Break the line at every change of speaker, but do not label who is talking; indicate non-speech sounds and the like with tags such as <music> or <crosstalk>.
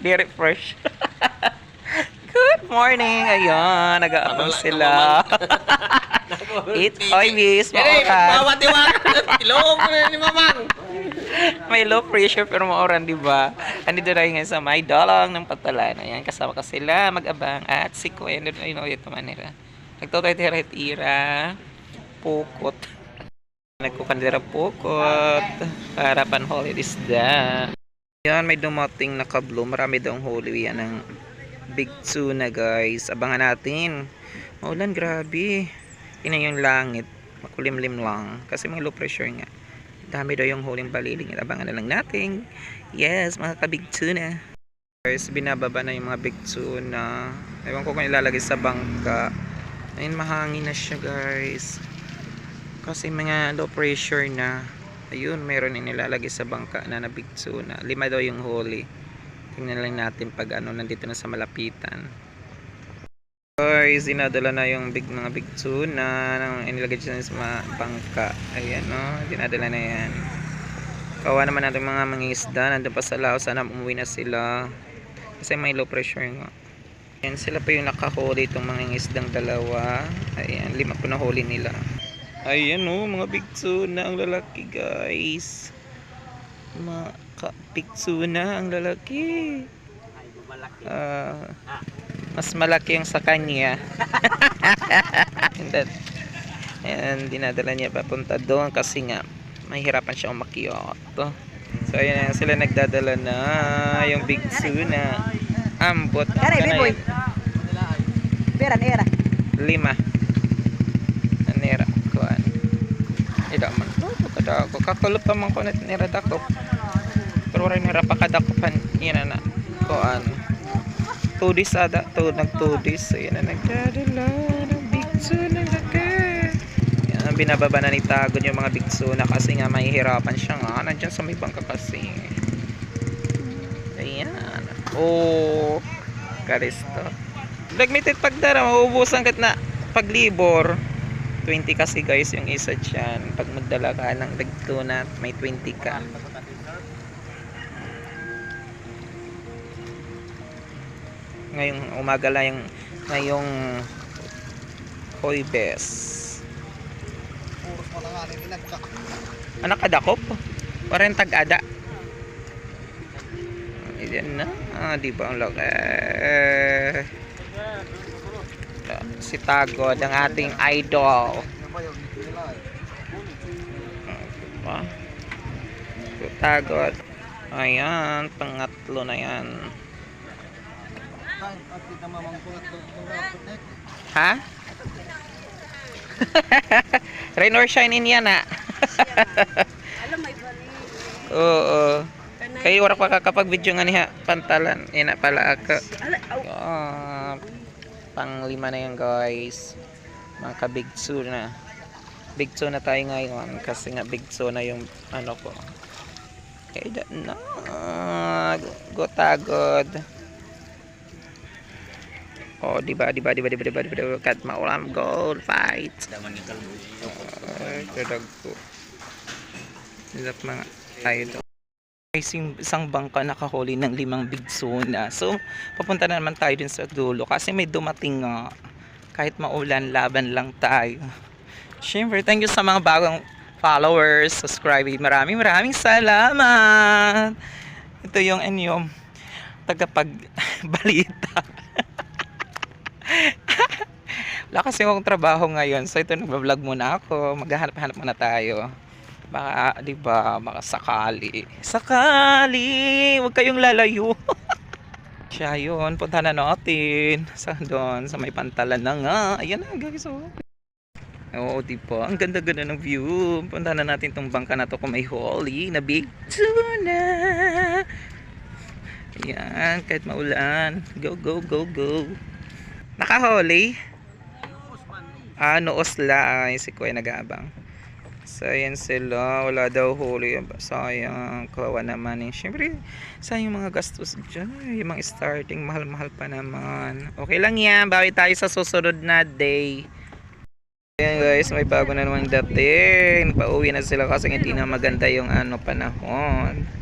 Di-refresh. <laughs> Good morning. Ayun, nag-aabang sila. <laughs> Eat oilies, mauran.
Bawat-iwat. Ilong ni Mamang.
May low pressure pero mauran, di ba? Andito tayo ngayon sa may dalang ng patalan. Ayan, kasama ka sila mag-abang at si Kuya. Ano ito manira. Nagtotay tiret ira. Pukot. Nagkukandira pukot. Para panhuli isda. Yan, may dumating na kablo. Marami daw ang huli yan ng big tuna guys. Abangan natin. Maulan, grabe. Ina yung langit. Makulimlim lang. Kasi may low pressure nga. Dami daw yung huling baliling. Abangan na lang natin. Yes, mga kabig tuna. Guys, binababa na yung mga big tuna. Ewan ko kung ilalagay sa bangka. Ayun, mahangin na siya guys. Kasi mga low pressure na. Ayun, meron yung nilalagay sa bangka na na big tuna. Lima daw yung huli. Tingnan lang natin pag ano, nandito na sa malapitan. Guys, dinadala na yung big mga big tuna nang inilagay dyan sa mga bangka. Ayan, no? Dinadala na yan. Kawa naman natin mga mangingisda. Nandun pa sa lao. Sana umuwi na sila. Kasi may low pressure nga. Ayan, sila pa yung nakahuli itong mangingisdang dalawa. Ayan, lima po na huli nila. Ayan, no? Mga big tuna ang lalaki, guys. Mga ka- big tuna ang lalaki. Ah, mas malaki yung sa kanya. and then, and dinadala niya papunta doon kasi nga mahirapan siya umakyat. So ayan na sila nagdadala na yung big tuna. Ambot. Kana
Biboy.
yun?
Pera, era.
Lima. Anera. Kuan. Ida man. Oh, kadako. Kakulop pa man ko net nera dako. Pero rin nera pa kadakopan. Yan na na. Kuan. Two days ada. Two, nag two days. So, yan na nagdadala ng big tuna laki. Yan, binababa na ni Tagod yung mga big tuna kasi nga mahihirapan siya nga. Nandyan sa may bangka kasi. Ayan. Oh. Karisto. Lagmitit pagdara, mauubusan kat na paglibor. 20 kasi guys yung isa dyan. Pag magdala ka ng dagtuna, may 20 ka. Ngayong umaga lang yung ngayong Hoybes. Anak kadakop? Parang tag-ada. Yan na. Ah, di ba ang laki? Si Tagod, ang ating idol.
Ba yun? Nila eh.
Pa. Tagod. Ayan, pangatlo na yan. Ha? <laughs> Rain or shine in yan ah.
Alam, may bali.
Oo. Kayo wala pa kakapag video nga niya pantalan. Ina pala ako. Ah, pang lima na yan guys. Mga big two na. Big two na tayo ngayon kasi nga big two na yung ano ko. Kaya na. Go tagod. Oh, di ba, di ba, di ba, di ba, di ba, di ba, di ba, kat maulam gold fight. Ay, kadag ko. Nilap mga idol. Yung isang bangka nakahuli ng limang big na. So, papunta na naman tayo din sa dulo kasi may dumating nga. Kahit maulan, laban lang tayo. Siyempre, thank you sa mga bagong followers, subscribing. Maraming maraming salamat. Ito yung ano tagapagbalita. <laughs> Wala kasi akong trabaho ngayon. So, ito nagbablog muna ako. Maghahanap-hanap muna tayo. Baka, di ba, baka sakali. Sakali! Huwag kayong lalayo. <laughs> Siya yun. Punta na natin. Sa doon, sa may pantalan na nga. Ayan na, guys. Oh. Oo, di ba? Ang ganda-ganda ng view. Punta na natin tong bangka na to kung may holy na big tuna. Ayan, kahit maulan. Go, go, go, go. Naka-holy? Ah, noos la. Ay, si Kuya nag-aabang. So, ayan sila. Wala daw huli. Sayang. Kawawa naman eh. Siyempre, sayang yung mga gastos dyan. Yung mga starting, mahal-mahal pa naman. Okay lang yan. Bawi tayo sa susunod na day. Ayan guys, may bago na namang dating. Pauwi na sila kasi hindi na maganda yung ano panahon.